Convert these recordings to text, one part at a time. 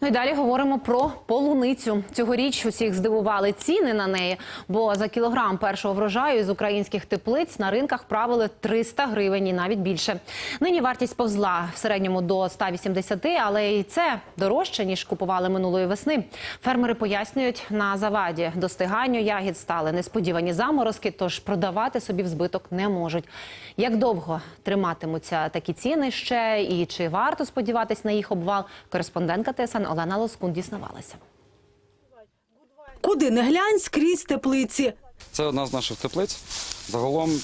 Ну і далі говоримо про полуницю. Цьогоріч усіх здивували ціни на неї, бо за кілограм першого врожаю з українських теплиць на ринках правили 300 гривень і навіть більше. Нині вартість повзла в середньому до 180, але і це дорожче ніж купували минулої весни. Фермери пояснюють, на заваді достиганню ягід стали несподівані заморозки, тож продавати собі в збиток не можуть. Як довго триматимуться такі ціни ще і чи варто сподіватись на їх обвал? Кореспондентка ТСН Олена Лоскун дізнавалася. Куди не глянь, скрізь теплиці. Це одна з наших теплиць. Загалом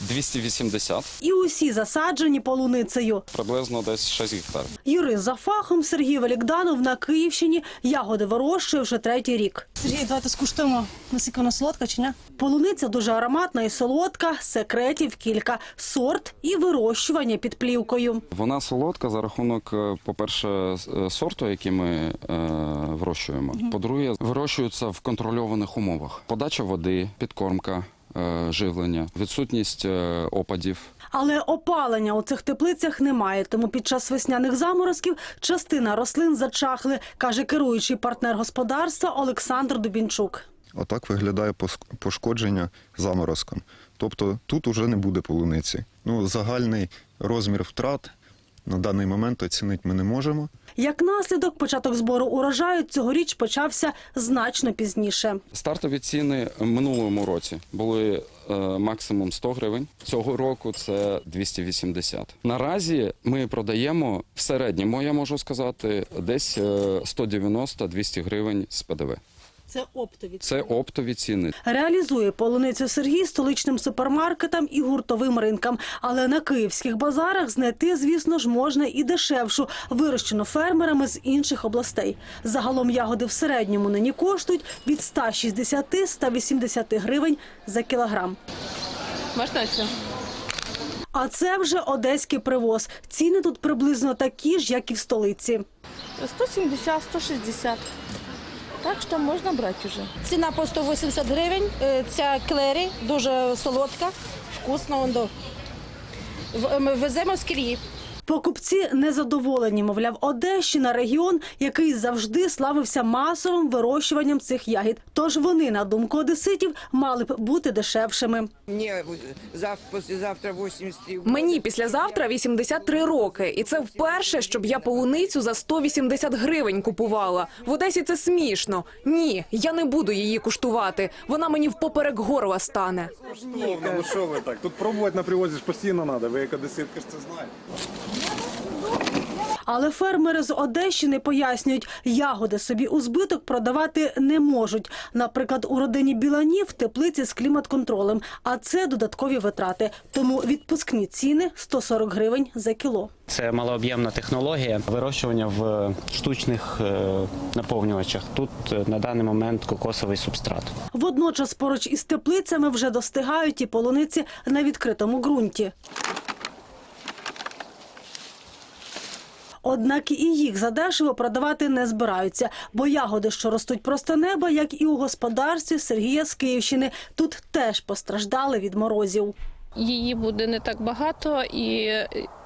280, І усі засаджені полуницею. приблизно десь 6 гектарів. Юрист за фахом Сергій Велікданов на Київщині ягоди вирощує вже третій рік. Сергій, давайте скуштуємо, наскільки вона солодка чи ні? Полуниця дуже ароматна і солодка, секретів кілька, сорт і вирощування під плівкою. Вона солодка за рахунок, е, по-перше, е, сорту, який ми е, вирощуємо. По-друге, вирощується в контрольованих умовах. Подача води, підкормка, живлення, відсутність е, опадів. Але опалення у цих теплицях немає, тому під час весняних заморозків частина рослин зачахли, каже керуючий партнер господарства Олександр Дубінчук. Отак виглядає пошкодження заморозком. Тобто тут уже не буде полуниці. Ну, загальний розмір втрат на даний момент оцінити ми не можемо. Як наслідок, початок збору урожаю цьогоріч почався значно пізніше. Стартові ціни минулому році були е, максимум 100 гривень. Цього року це 280. Наразі ми продаємо в середньому, я можу сказати, десь е, 190-200 гривень з ПДВ. Це оптові. Це оптові ціни. Реалізує полуницю Сергій столичним супермаркетам і гуртовим ринкам. Але на київських базарах знайти, звісно ж, можна і дешевшу, вирощену фермерами з інших областей. Загалом ягоди в середньому нині коштують від 160-180 гривень за кілограм. Можна цю? А це вже одеський привоз. Ціни тут приблизно такі ж, як і в столиці. 170, 160. Так що можна брати вже. Ціна по 180 гривень. Е, Ця клері дуже солодка, вкусна. веземо з Київ. Покупці незадоволені, мовляв, Одещина регіон, який завжди славився масовим вирощуванням цих ягід. Тож вони, на думку одеситів, мали б бути дешевшими. Мне завтра, послезавтра 83 года. Мені післязавтра 83 роки, і це вперше, щоб я полуницю за 180 гривень купувала. В Одесі це смішно. Ні, я не буду її куштувати. Вона мені впоперек горла стане. Ну що ви так? Тут пробувати на привозі ж постійно треба. Ви як одеситка ж це знаєте. Але фермери з Одещини пояснюють, ягоди собі у збиток продавати не можуть. Наприклад, у родині Біланів теплиці з клімат-контролем, а це додаткові витрати. Тому відпускні ціни 140 гривень за кіло. Це малооб'ємна технологія вирощування в штучних е, наповнювачах. Тут е, на даний момент кокосовий субстрат. Водночас поруч із теплицями вже достигають і полуниці на відкритому ґрунті. Однак і їх задешево продавати не збираються, бо ягоди, що ростуть просто неба, як і у господарстві Сергія з Київщини, тут теж постраждали від морозів. Її буде не так багато, і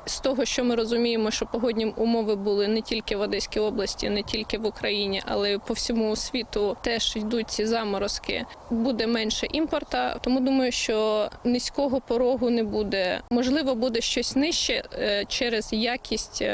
з того, що ми розуміємо, що погодні умови були не тільки в Одеській області, не тільки в Україні, але й по всьому світу теж йдуть ці заморозки. Буде менше імпорта, тому думаю, що низького порогу не буде. Можливо, буде щось нижче е, через якість.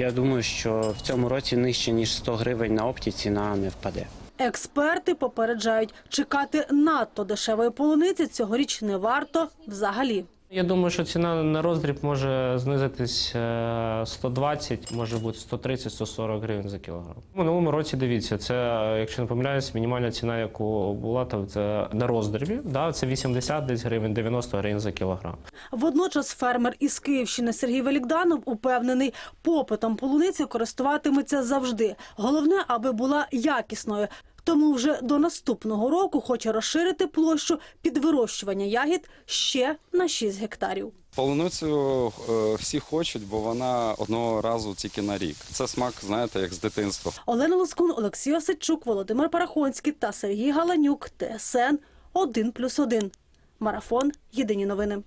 Я думаю, що в цьому році нижче ніж 100 гривень на опті ціна не впаде. Експерти попереджають, чекати надто дешевої полуниці цьогоріч не варто взагалі. Я думаю, що ціна на роздріб може знизитись е, 120, може бути 130-140 гривень за кілограм. У минулому році дивіться, це, е, якщо не помиляюсь, мінімальна ціна, яку була, то це на роздрібі, да, це 80 десь гривень, 90 гривень за кілограм. Водночас фермер із Київщини Сергій Велікданов упевнений, попитом полуниці користуватиметься завжди. Головне, аби була якісною. Тому вже до наступного року хоче розширити площу під вирощування ягід ще на 6 гектарів. Полуницю е, всі хочуть, бо вона одного разу тільки на рік. Це смак, знаєте, як з дитинства. Олена Лоскун, Олексій Осадчук, Володимир Парахонський та Сергій Галанюк. ТСН 1+,1. Марафон. Єдині новини.